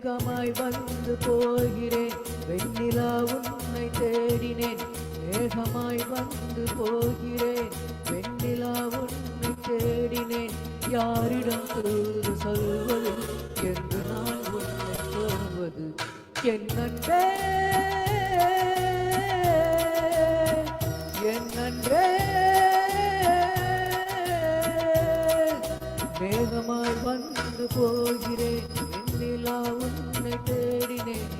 மேகமாய் வந்து போகிறேன். வெண்ணிலா உன்னை தேடினேன். மேகமாய் வந்து போகிறேன். வெண்ணிலா உன்னை தேடினேன். யாரிடம் சொல்வது சொல்வது? என்று நான் உன்னை சொல்வது. என் நன்றே என் நன்றே மேகமாய் வந்து போகிறேன். வெண்ணிலா உன்னை தேடினேன்.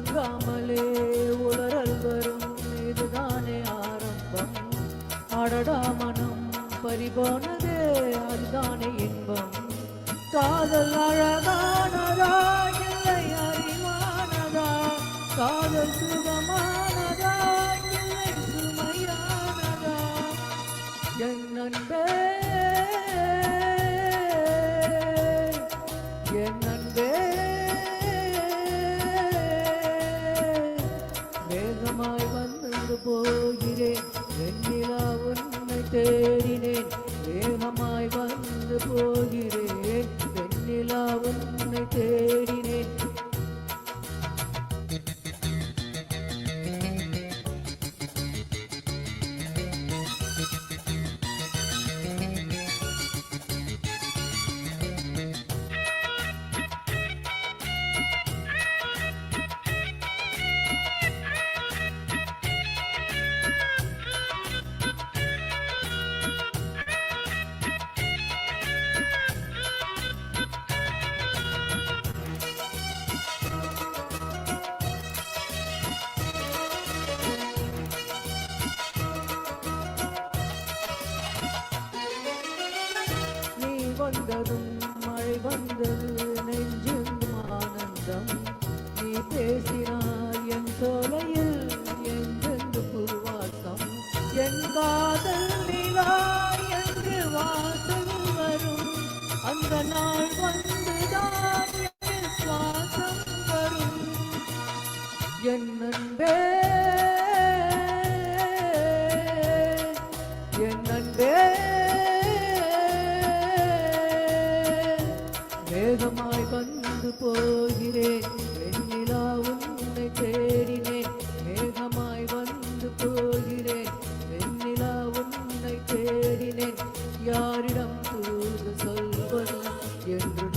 உறங்காமலே உளறல் வரும். இதுதானே ஆரம்பம். அடடா மனம் பறிபோனதே அதுதானே இன்பம். காதல் அழகானதா இல்லை அறிவானதா? காதல் சுகமானதா இல்லை சுமையானதா? என் நண்பே தேடினேன் வேகமாய் வந்து போகிறேன். வெண்ணிலா உன்னை தேடி வந்ததும் மழை வந்தது நெஞ்செங்கும் ஆனந்தம். நீ பேசினாய் என் சோலையில் எங்கெங்கு புதுவாசம் என் காதல் நிலா என்று வாசம் வரும்? அந்த நாள் வந்துதான் என் சுவாசம் வரும். என் நண்பே வேகமாய் வந்து போகிறேன். வெண்ணிலா உன்னை தேடினேன். வேகமாய் வந்து போகிறேன். வெண்ணிலா உன்னை தேடினேன். யாரிடம் தூது சொல்வது என்று